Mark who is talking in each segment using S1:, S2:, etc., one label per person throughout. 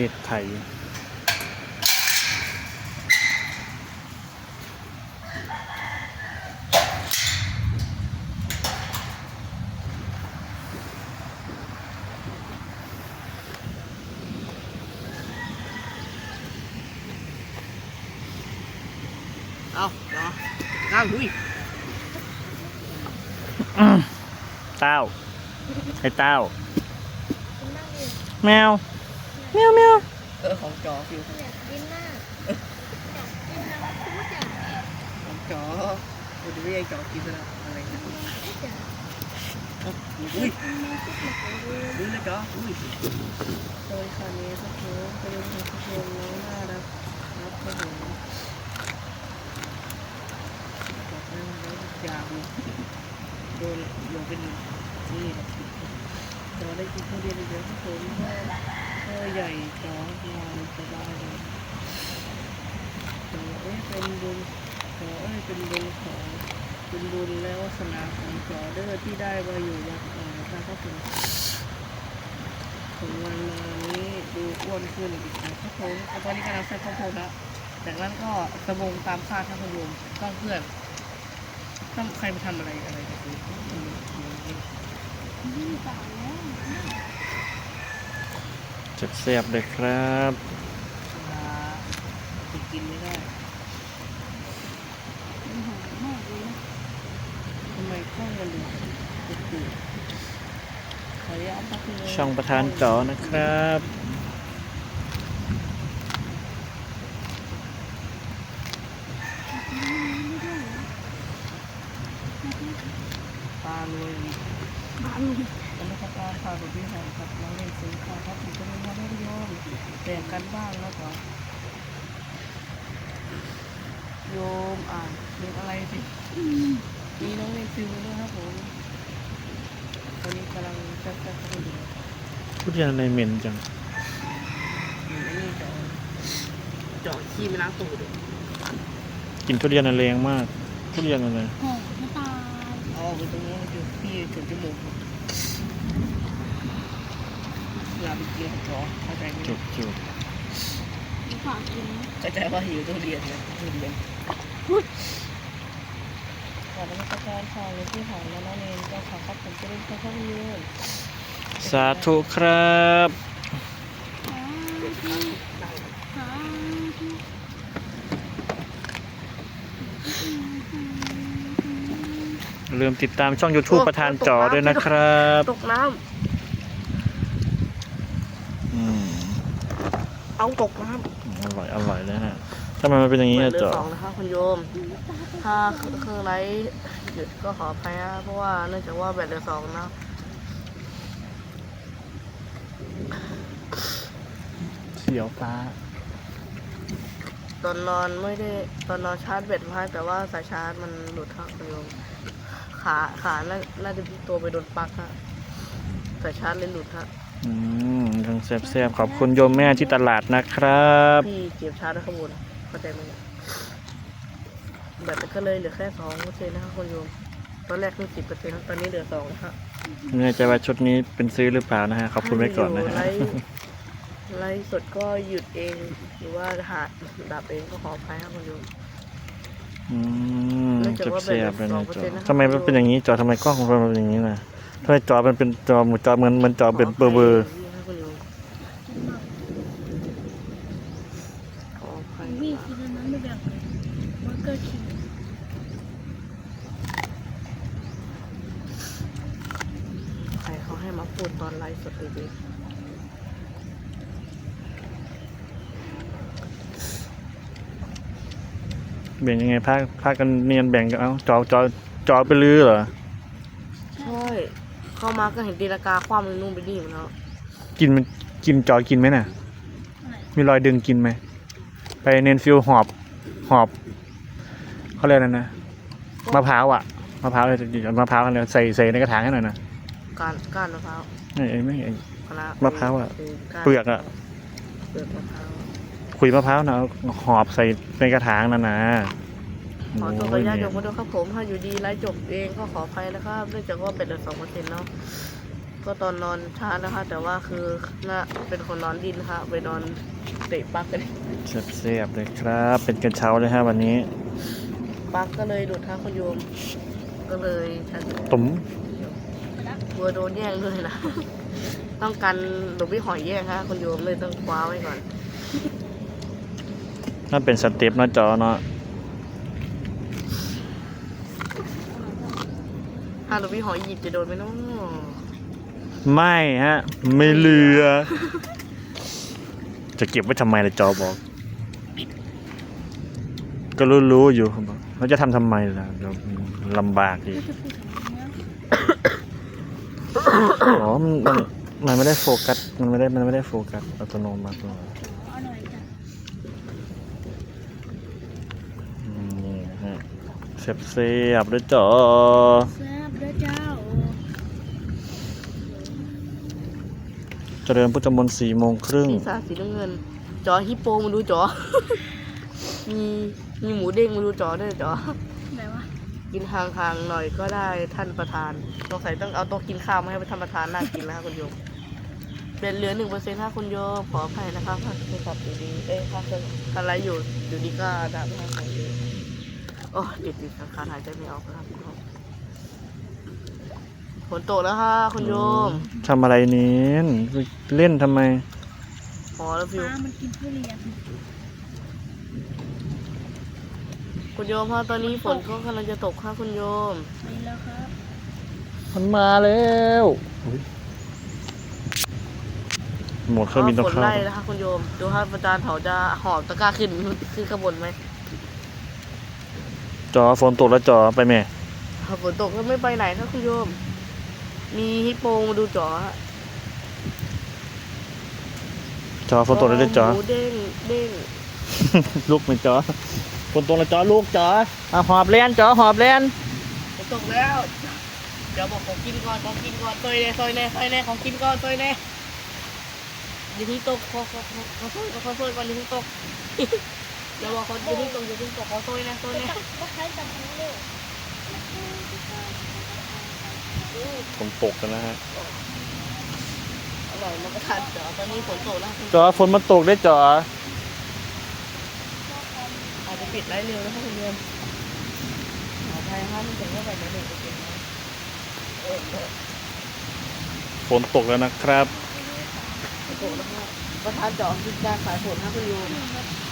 S1: เทศไทย
S2: เอาเหรอน้าหุ้ย
S1: เต้าไอ้เต้าแมว แมวแมว
S2: เออของจอฟิว
S3: อยากกินมากอยากกินน้ำพุจ้ะ
S2: ของจอกูจะไม่ให้จอกินแล้วอะไรนะอุ้ย
S3: ดู
S2: อุ้ยเลยจออุ้ยโดยคาเนสโคเป็นคนสะโพกน้องน่ารักครับครับผมบอกเลยว่าอยากเลยโดนโยนเป็นนี่ครับจอได้กินข้าวเรียนเยอะครับผมพ่ อใหญ่จอนอนสบายเลยจอเอ้ยเป็นบุญจอเอ้ยเป็นบุญขอเป็นบุญและวาสนาของจอเด้อที่ได้มาอยู่วัดอ่านะครับผมถึงวันมานี้ดูอ้วนขึ้นอีกนะครับผมตอนนี้กำลังใส่ข้าวโพดแล้วจากนั้นก็สบงตามคาดท่านผู้ชมต้องเพื่อนต้องใครไปทำอะไรอะไรกันดูอืมอืมอืม
S3: นี่ตาย
S1: จะเสียบเลยครับ
S2: อ่าไปกินไม่ได้
S3: มันหอมมากเลยนะ
S2: ทำไมกล้องมันดูตุ่ๆขออนุญาตพักเลย
S1: ช่องประธานจอนะครับ
S2: ตาเลย
S3: บานเลย
S2: บร รยากาศค่ะคุณพี่ค่ะครับน้องเล่นซื้อค่ะครับผมจะมีมาเล่นโยมแต่งกันบ้างแล้วก็โยมอ่านเรียนอะไรสิมีน้องเล่นซิวด้วยครับผมตอนนี้กำลังจัดจัดเข้าไปดู
S1: พูดยังในเหม็นจัง
S2: อยู่ในนี่จอจอขี้ไม่ล้างตูดเลย
S1: กินทุเรียนอะแรงมาก ทุเรียนอะไร
S3: หอมไม่ตาย
S2: เอาอไปตรงนี้อยู่พี่ถึงจมูก เวลาไปกินจอเข้าใจไหม
S1: จุกจุก
S3: ฝากกิน
S2: เข้าใจว่าหิวทุเรียนเนี่ยทุเรียนก่อนนมัสการค่ะเลยที่ผ่านมาน้องเนนก็ขอครับผมจะเล่นข้าวข้าวเยืน
S1: สาธุครับลืมติดตามช่อง YouTube ประธานจอด้วยนะครับ
S2: ตกน้
S1: อืมำ
S2: เอาตกน้ำ
S1: อร่อยอร่อยเลยฮะทำไมมันเป็นอย่างนี้
S2: เปิ
S1: อะ
S2: ดเรื
S1: จ
S2: อ
S1: อ
S2: สองนะคะคุณโยม ถ้าเครื่องไลท์หยุดก็ขออภัยนะเพราะว่าเนื่องจากว่าแบตเหลือสองนะ
S1: เสียวฟ้า
S2: ตอนนอนไม่ได้ตอนนอนชาร์จแบตไว้แต่ว่าสายชาร์จมันหลุดครับคุณโยม ขาขาน่าน่าจะตัวไปโดนปลั๊กฮะสายชาร์จเลยหลุดฮะ
S1: อืมทั้งแซ่บๆขอบคุณโยมแม่ที่ตลาดนะครับ
S2: พี่เก็บชาร์จไว้ข้างบนเข้าใจไหมเนี่ยแบตมันก็เลยเหลือแค่สองเปอร์เซ็นต์นะครับคุณโยม ตอนแรกคือสิบเปอร์เซ็นต์ตอนนี้เหลือสองนะฮะ
S1: ไม่แน่ใจว่าชุดนี้เป็นซื้อหรือเปล่านะฮะขอบคุณไว้ก่อนนะฮะ
S2: ไลฟ์ไลฟ์สดก็หยุดเอง หรือว่าหาดดับเองก็ขออภัยครับคุณโยม
S1: อืม
S2: เนื่องจากว่า
S1: แซ่บๆเลยนะ
S2: เป็น
S1: จอ
S2: 2%นะครับ
S1: ทำไมมันเป็นอย่างนี้จอทำไมกล้องของเราเป็นอย่างนี้นะ ทำไมจอมันเป็นจอหมูจอเหมือนเหมันจอเป็นเบอร์เบอร์
S2: ขออภัย
S3: พี่กินอันนั้นไม่แบ่งเลยมันเกิดขิง
S2: ใครเขาให้มาพูดตอนไลฟ์สดเลยดิ
S1: แบ่งยังไงพาพากันเนียนแบ่งกันเอาจอจอจอไปลื้อเหรอ
S2: ใช่ เข้ามาก็เห็นตีลากาคว่ำไปนู่นไปนี่หมดแล้ว
S1: กินมันกินจอกินไหมน่ะ มีรอยดึงกินไหม ไปเนนฟิลหอบ หอบเขาเรียกอะไรนะมะพร้าวอะมะพร้าวเลยเอามะพร้าวกันเลยใส่ใส่ในกระถางให้หน่อยนะ
S2: การก้านมะพร้าว
S1: ไอ้ไอ้ไม่ไอ้
S2: คณะ
S1: มะพร้าวอะ
S2: คืก้าน
S1: เปลือกอะ
S2: เปลือกมะพร้าว
S1: ขุยมะพร้าวนะเอาหอบใส่ในกระถางนั่นนะ
S2: ขอตัว
S1: โอ้
S2: ข
S1: ย
S2: ญาติ
S1: เนี่
S2: โย
S1: ย
S2: มมาด้วยครับผมถ้าอยู่ดีไลฟ์จบเองก็ขออภัยนะครับเนื่องจากว่าเป็นเหลือสองเปอร์เซ็นต์เนาะก็ตอนนอนช้านะคะ แต่ว่าคือน่าเป็นคนนอนดินค่ะไปนอนเตะปลั๊กกัน
S1: เสียบๆเลยครับ เป็นกระเช้าเลยฮะวันนี้
S2: ปลั๊กก็เลยหลุดค่ะคุณโยม ก็เลยฉัน
S1: ตุ๋ม
S2: กลัวโดนแย่งด้วยนะต้องกันหลวงพี่หอยแย่งค่ะคุณโยมเลยต้องคว้าไว้ก่อน
S1: นั่นเป็นสเต็ปเนาะจอเนาะ
S2: ถ้าหลวงพี่หอยหยิบจะโดนไหมเน้อง
S1: ไม่ฮะ ไม่เหลือ จะเก็บไว้ทำไมล่ะจอบอก ก็รู้ๆอยู่ครับบอกเราจะทำทำไมล่ะเดี๋ยวลำบากอีกอ๋อมันมันมันไม่ได้โฟกัสมันไม่ได้มันไม่ได้โฟกัสอัตโนมัติหรอก
S3: อร่อยจ้ะ
S1: อืมนี่ฮะเสียบเสียบๆด้วยจอ
S3: แซ่บเด้อเจ้า
S1: เจริญพุทธมนต์สี่โมงครึ่ง
S2: สีสาสีน้ำเงิน จอฮิปโปมาดูจอ มีมีหมูเด้งมาดูจอด้วยจอ
S3: ไหนวะ
S2: กินห่างๆหน่อยก็ได้ท่านประธานสงสัยต้องเอาโต๊ะกินข้าวมาให้ท่านประธานน่ากินนะคะคุณโยมเป็นเหลือหนึ่งเปอร์เซ็นต์ค่ะคุณโยมขออภัยนะคะถ้าโทรศัพท์อยู่ดีเอ้ยถ้าเครื่องอะไรอยู่อยู่ดีก็ดับนะคะคุณโยมโอ้ติดติดขาขาดหายใจไม่ออกแล้วครับ ฝนตกแล้วค่ะคุณโยม
S1: ทำอะไรเน้นเล่นทำไม
S2: พอแล้วฟิว
S3: ฟ้ามันกินทุเรียน
S2: คุณโยมเพราะตอนนี้ฝนก็กำลังจะตกค่ะคุณโยม
S3: ไปแล้วครับ
S1: มันมาแล้วอุ๊ยหมดเครื่องบินต้อง
S2: ฝน
S1: เข้า
S2: ไล่นะคะคุณโยม ดูครับอาจารย์เขาจะหอบตะกร้าขึ้นขึ้นข้างบนไหม
S1: จอฝนตกแล้วจอไปแม่
S2: ถ้าฝนตกก็ไม่ไปไหนครับคุณโยม มีฮิปโปมาดูจอฮะ
S1: จอฝนตกแล้วด้วยจอ
S2: หมูเด้งเด้ง
S1: ลูกไหมจอฝนตกแล้วจอลูกจออะหอบเล่นจอหอบเล่น
S2: ฝนตกแล้ว เดี๋ยวบอกของกินก่อนของกินก่อนซอยแน่ซอยแน่ซอยแน่ของกินก่อนซอยแน่อย่าเพิ่งตกขอขอขอขอซอยขอซอยก่อนอย่าเพิ่งตกเดี๋ยวบอกเขาอย่าเพิ่งตกอย่าเพิ่งตกขอซอยแน่ซอยแน่
S3: ว่าใครจับมันเร็ว
S1: ฝนตกกันแล้วฮะ
S2: อร่อยมากระทานจอตอนนี้ฝนตกแล้วคุณ
S1: จอฝนมันตกได้จอ
S2: อาจจะปิดไลฟ์เร็วนะคะคุณโยมขออภัยครับมันถึงว่าไปไม่ได้โอเคไหมเออเออ
S1: ฝนตกแล้วนะครับ
S2: ฝนตกแล้วครับประธานจอคือการสายฝนครับคุณโยม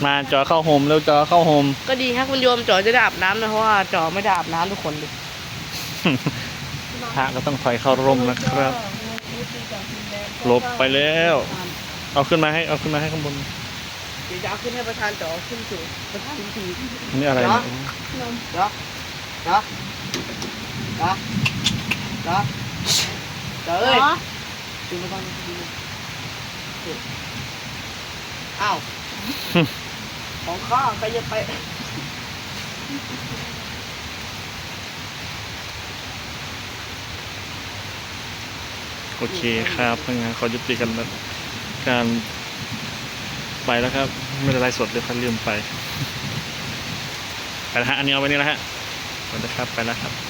S1: มาจอเข้าโฮมเร็วจอเข้าโฮม
S2: ก็ดีครับคุณโยมจอจะได้อาบน้ำนะเพราะว่าจอไม่ได้อาบน้ำทุกคนเลย
S1: พ ระก็ต้องถอยเข้าร่มนะครับ หลบไปแล้ว เอาขึ้นมาให้เอาขึ้นมาให้ข้างบน
S2: เดี๋ยวจะเอาขึ้นให้ประธานจอขึ้นสูงประธานสูง
S1: อันนี่อะไรเนี่ย
S2: เดี๋ยวเดี๋ยวเดี๋ยวเดี๋ยวเดี๋ยวเอ้ยดูมาตอนนี้ดูอ้าวของข้าไปจะไป
S1: โอเคครับถ้งงั้นขอยุติกันการไปแล้วครับ ไม่ได้ไลฟ์สดเลยครับลืมไปไปแล้วฮะอันนี้เอาไว้นี่แล้วฮะสวัสดีครับไปแล้วครับ